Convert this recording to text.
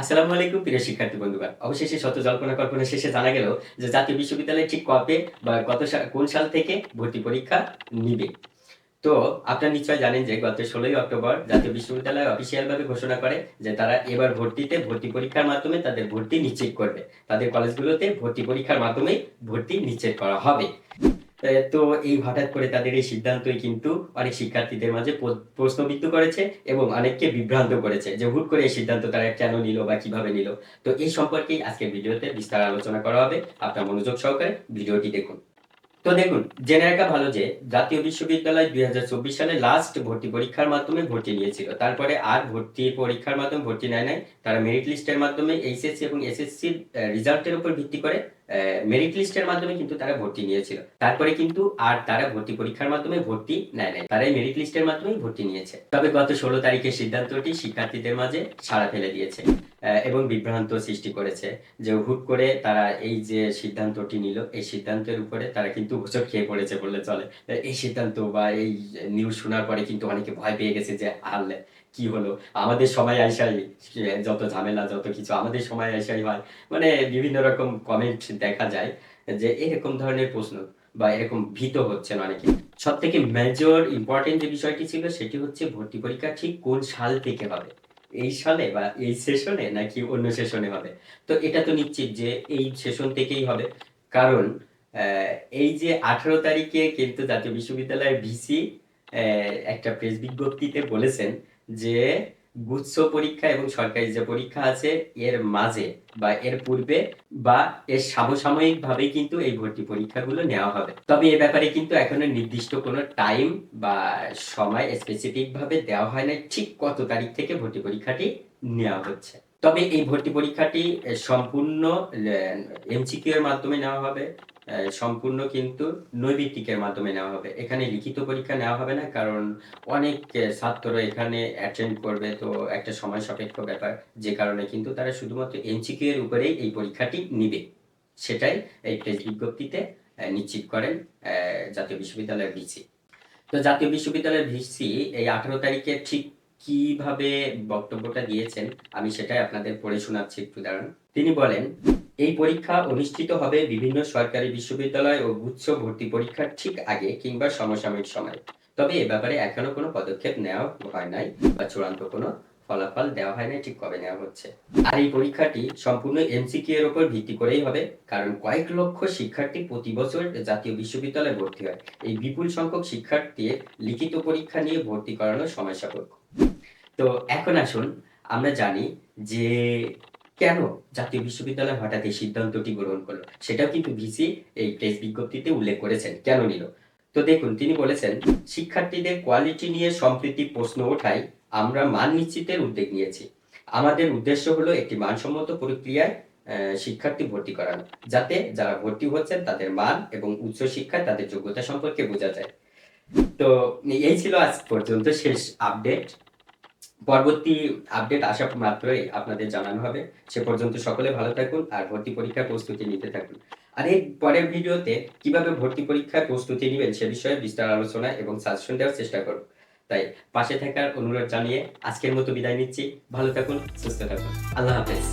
আসসালামু আলাইকুম, প্রিয় শিক্ষার্থী বন্ধুগণ। অবশেষে শত জল্পনা কল্পনা শেষে জানা গেল যে জাতীয় বিশ্ববিদ্যালয় ঠিক কবে বা কত কোন সাল থেকে ভর্তি পরীক্ষা নিবে। তো আপনারা নিশ্চয় জানেন যে গত ষোলোই অক্টোবর জাতীয় বিশ্ববিদ্যালয় অফিসিয়াল ভাবে ঘোষণা করে যে তারা এবার ভর্তিতে ভর্তি পরীক্ষার মাধ্যমে তাদের ভর্তি নিশ্চিত করবে। তাদের কলেজগুলোতে ভর্তি পরীক্ষার মাধ্যমেই ভর্তি নিশ্চিত করা হবে। তো এই হঠাৎ করে তাদের এই সিদ্ধান্তই কিন্তু অনেক শিক্ষার্থীদের মাঝে প্রশ্নবিদ্ধ করেছে এবং অনেককে বিভ্রান্ত করেছে যে হুট করে এই সিদ্ধান্ত তারা কেন নিল বা কীভাবে নিল। তো এই সম্পর্কেই আজকের ভিডিওতে বিস্তার আলোচনা করা হবে। আপনার মনোযোগ সহকারে ভিডিওটি দেখুন। তো দেখুন, জেনে রাখা ভালো যে জাতীয় বিশ্ববিদ্যালয় দুই হাজার চব্বিশ সালে লাস্ট ভর্তি পরীক্ষার মাধ্যমে ভর্তি নিয়েছিল। তারপরে আর ভর্তি পরীক্ষার মাধ্যমে ভর্তি নেয় নাই। তারা মেরিট লিস্টের মাধ্যমে এইচএসসি এবং এসএসসির রেজাল্টের উপর ভিত্তি করে মেরিট লিস্টের মাধ্যমে কিন্তু তারা ভর্তি নিয়েছিল। তারপরে কিন্তু আর তারা ভর্তি পরীক্ষার মাধ্যমে ভর্তি নেয় নাই। তারাই মেরিট লিস্টের মাধ্যমে ভর্তি নিয়েছে। তবে গত ষোলো তারিখের সিদ্ধান্তটি শিক্ষার্থীদের মাঝে সাড়া ফেলে দিয়েছে এবং বিভ্রান্ত সৃষ্টি করেছে যে হুট করে তারা এই যে সিদ্ধান্তটি নিল, এই সিদ্ধান্তের উপরে তারা কিন্তু হোঁচট খেয়ে পড়েছে বললে চলে। এই সিদ্ধান্ত বা এই নিউজ শোনার পরে কিন্তু অনেকে ভয় পেয়ে গেছে যে আলে কি হলো? আমাদের সময় আইসাই যত ঝামেলা, যত কিছু, আমাদের সময় আইসাই হয়। মানে বিভিন্ন রকম কমেন্ট দেখা যায় যে এরকম ধরনের প্রশ্ন বা এরকম ভীত হচ্ছেন অনেকে। সব থেকে মেজর ইম্পর্টেন্ট যে বিষয়টি ছিল সেটি হচ্ছে ভর্তি পরীক্ষা ঠিক কোন সাল থেকে হবে? এই সালে বা এই সেশনে নাকি অন্য সেশনে হবে? তো এটা তো নিশ্চিত যে এই সেশন থেকেই হবে। কারণ এই যে আঠারো তারিখে কিন্তু জাতীয় বিশ্ববিদ্যালয়ের ভিসি একটা প্রেস বিজ্ঞপ্তিতে বলেছেন যে গুচ্ছ পরীক্ষা এবং সরকারি যে পরীক্ষা আছে, এর মাঝে বা এর পূর্বে বা এর সামসাময়িক ভাবে কিন্তু এই ভর্তি পরীক্ষাগুলো নেওয়া হবে। তবে এ ব্যাপারে কিন্তু এখনও নির্দিষ্ট কোনো টাইম বা সময় স্পেসিফিক ভাবে দেওয়া হয় না ঠিক কত তারিখ থেকে ভর্তি পরীক্ষাটি নেওয়া হচ্ছে। তবে এই ভর্তি পরীক্ষাটি সম্পূর্ণ এমসিকিউ এর মাধ্যমে নেওয়া হবে। সম্পূর্ণ কিন্তু নৈবিত্তিকের মাধ্যমে নেওয়া হবে। এখানে লিখিত পরীক্ষা নেওয়া হবে না, কারণ অনেক ছাত্র এখানে অ্যাটেন্ড করবে, তো একটা সময় সাপেক্ষ ব্যাপার। যে কারণে কিন্তু তারা শুধুমাত্র এমসিকিউ এর উপরেই এই পরীক্ষাটি নিবে। সেটাই এই প্রেস বিজ্ঞপ্তিতে নিশ্চিত করেন জাতীয় বিশ্ববিদ্যালয়ের ভিসি। তো জাতীয় বিশ্ববিদ্যালয়ের ভিসি এই আঠারো তারিখে ঠিক কীভাবে বক্তব্যটা দিয়েছেন, আমি সেটাই আপনাদের পড়ে শোনাচ্ছি একটু, দাঁড়ান। তিনি বলেন এই পরীক্ষা অনুষ্ঠিত হবে বিভিন্ন সরকারি বিশ্ববিদ্যালয় ও গুচ্ছ ভর্তি পরীক্ষার ঠিক আগে কিংবা সমসাময়িক সময়। তবে এ ব্যাপারে এখনও কোনো পদক্ষেপ নেওয়া হয় নাই বা চূড়ান্ত কোনো ফলাফল দেওয়া হয় নাই ঠিক কবে নেওয়া হচ্ছে। আর এই পরীক্ষাটি সম্পূর্ণ এমসিকিউ এর উপর ভিত্তি করেই হবে, কারণ কয়েক লক্ষ শিক্ষার্থী প্রতি বছর জাতীয় বিশ্ববিদ্যালয়ে ভর্তি হয়। এই বিপুল সংখ্যক শিক্ষার্থী লিখিত পরীক্ষা নিয়ে ভর্তি করানো সময় তো এখন আসুন আমরা জানি যে কেন জাতীয় বিশ্ববিদ্যালয় হঠাৎ এই সিদ্ধান্তটি গ্রহণ করল? সেটাও কিন্তু ভিসি এই প্রেস বিজ্ঞপ্তিতে উল্লেখ করেছেন। কেন নিল? তো দেখুন, তিনি বলেছেন, শিক্ষার্থীদের কোয়ালিটি নিয়ে সম্প্রীতি প্রশ্ন ওঠায় আমরা মান নিশ্চিতের উদ্যোগ নিয়েছি। আমাদের উদ্দেশ্য হলো একটি মানসম্মত প্রক্রিয়ায় শিক্ষার্থী ভর্তি করানো, যাতে যারা ভর্তি হচ্ছেন তাদের মান এবং উচ্চ শিক্ষায় তাদের যোগ্যতা সম্পর্কে বোঝা যায়। তো এই ছিল আজ পর্যন্ত শেষ আপডেট। পরবর্তী আপডেট আসা মাত্রই আপনাদের জানানো হবে। সে পর্যন্ত সকলে ভালো থাকুন আর ভর্তি পরীক্ষার প্রস্তুতি নিতে থাকুন। আর এই পরের ভিডিওতে কীভাবে ভর্তি পরীক্ষার প্রস্তুতি নেবেন সে বিষয়ে বিস্তার আলোচনা এবং সাজেশন দেওয়ার চেষ্টা করুন তাই পাশে থাকার অনুরোধ জানিয়ে আজকের মতো বিদায় নিচ্ছি। ভালো থাকুন, সুস্থ থাকুন। আল্লাহ হাফেজ।